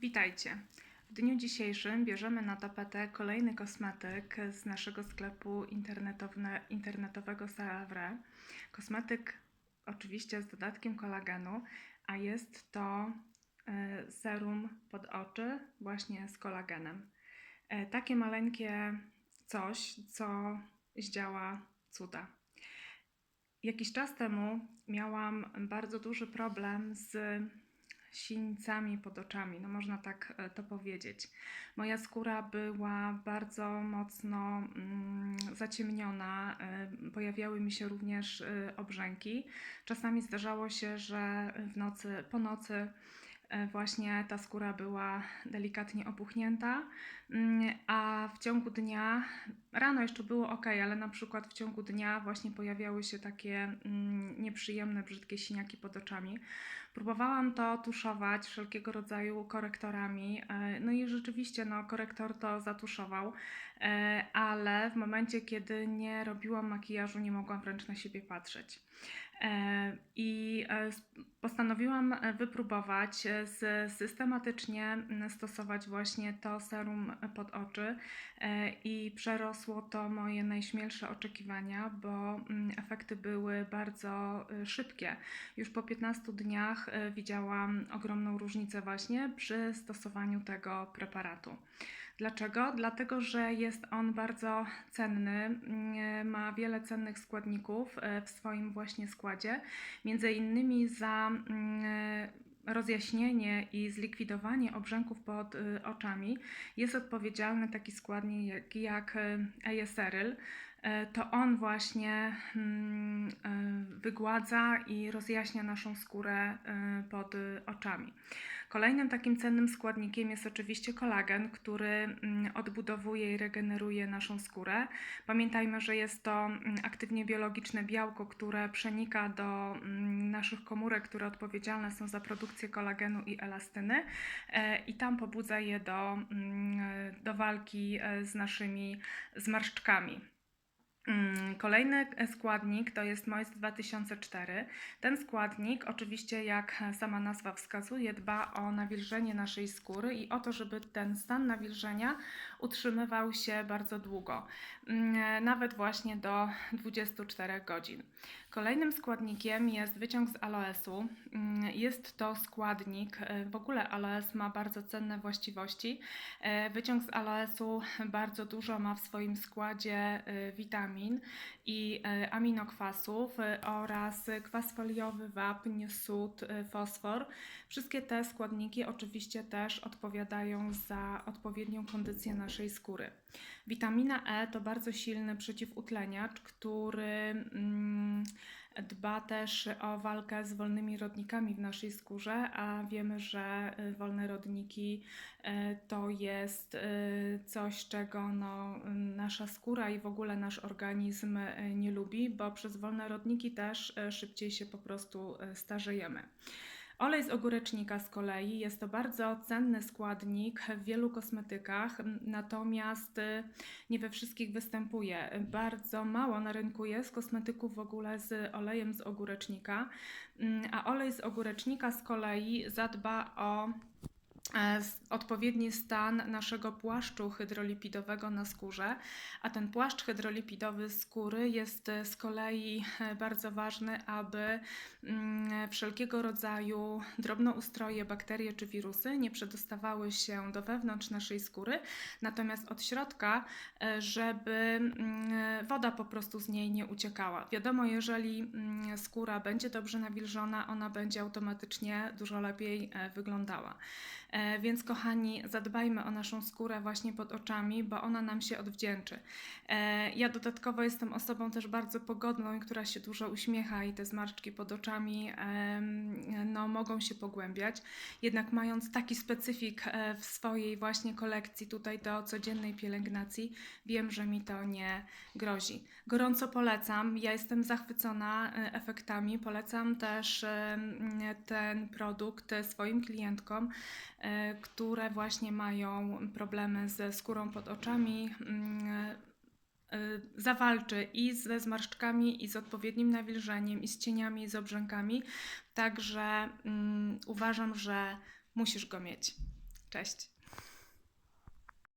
Witajcie. W dniu dzisiejszym bierzemy na tapetę kolejny kosmetyk z naszego sklepu internetowego Salavre. Kosmetyk oczywiście z dodatkiem kolagenu, a jest to e, serum pod oczy właśnie z kolagenem. E, Takie maleńkie coś, co zdziała cuda. Jakiś czas temu miałam bardzo duży problem z sińcami pod oczami, no można tak e, to powiedzieć. Moja skóra była bardzo mocno mm, zaciemniona, e, pojawiały mi się również e, obrzęki. Czasami zdarzało się, że w nocy, po nocy właśnie ta skóra była delikatnie opuchnięta, mm, a w ciągu dnia, rano jeszcze było ok, ale na przykład w ciągu dnia właśnie pojawiały się takie mm, nieprzyjemne, brzydkie siniaki pod oczami. Próbowałam to tuszować wszelkiego rodzaju korektorami, e, no i rzeczywiście no, korektor to zatuszował, e, ale w momencie, kiedy nie robiłam makijażu, nie mogłam wręcz na siebie patrzeć. E, I e, postanowiłam e, wypróbować e, systematycznie stosować właśnie to serum pod oczy e, i przerosło to moje najśmielsze oczekiwania, bo efekty były bardzo e, szybkie. Już po 15 dniach e, widziałam ogromną różnicę właśnie przy stosowaniu tego preparatu. Dlaczego? Dlatego, że jest on bardzo cenny, mm, ma wiele cennych składników e, w swoim właśnie składzie. Między innymi za mm, rozjaśnienie i zlikwidowanie obrzęków pod y, oczami jest odpowiedzialny taki składnik jak, ejeseryl. E, To on właśnie mm, e, wygładza i rozjaśnia naszą skórę e, pod y, oczami. Kolejnym takim cennym składnikiem jest oczywiście kolagen, który mm, odbudowuje i regeneruje naszą skórę. Pamiętajmy, że jest to mm, aktywnie biologiczne białko, które przenika do naszych komórek, które odpowiedzialne są za produkcję kolagenu i elastyny i tam pobudza je do, do walki z naszymi zmarszczkami. Kolejny składnik to jest Moist 2004. Ten składnik, oczywiście, jak sama nazwa wskazuje, dba o nawilżenie naszej skóry i o to, żeby ten stan nawilżenia utrzymywał się bardzo długo, mm, nawet właśnie do 24 godzin. Kolejnym składnikiem jest wyciąg z aloesu. Mm, Jest to składnik, e, w ogóle aloes ma bardzo cenne właściwości. E, Wyciąg z aloesu bardzo dużo ma w swoim składzie e, witamin i e, aminokwasów e, oraz kwas foliowy, wapń, sód, e, fosfor. Wszystkie te składniki oczywiście też odpowiadają za odpowiednią kondycję naszej skóry. Witamina E to bardzo silny przeciwutleniacz, który mm, dba też o walkę z wolnymi rodnikami w naszej skórze, a wiemy, że y, wolne rodniki e, to jest e, coś, czego no, nasza skóra i w ogóle nasz organizm nie lubi, bo przez wolne rodniki też szybciej się po prostu starzejemy. Olej z ogórecznika z kolei jest to bardzo cenny składnik w wielu kosmetykach, natomiast y, nie we wszystkich występuje. Bardzo mało na rynku jest kosmetyków w ogóle z olejem z ogórecznika, Mm, a olej z ogórecznika z kolei zadba o odpowiedni stan naszego płaszczu hydrolipidowego na skórze, a ten płaszcz hydrolipidowy skóry jest e, z kolei e, bardzo ważny, aby mm, wszelkiego rodzaju drobnoustroje, bakterie czy wirusy nie przedostawały się do wewnątrz naszej skóry, natomiast od środka, e, żeby mm, woda po prostu z niej nie uciekała. Wiadomo, jeżeli mm, skóra będzie dobrze nawilżona, ona będzie automatycznie dużo lepiej e, wyglądała. E, Więc kochani, zadbajmy o naszą skórę właśnie pod oczami, bo ona nam się odwdzięczy. E, Ja dodatkowo jestem osobą też bardzo pogodną i która się dużo uśmiecha i te zmarszczki pod oczami no, mogą się pogłębiać. Jednak mając taki specyfik e, w swojej właśnie kolekcji tutaj do codziennej pielęgnacji, wiem, że mi to nie grozi. Gorąco polecam. Ja jestem zachwycona efektami. Polecam też ten produkt swoim klientkom, które właśnie mają problemy ze skórą pod oczami. mm, e, Zawalczy i ze zmarszczkami, i z odpowiednim nawilżeniem, i z cieniami, i z obrzękami. Także mm, uważam, że musisz go mieć. Cześć!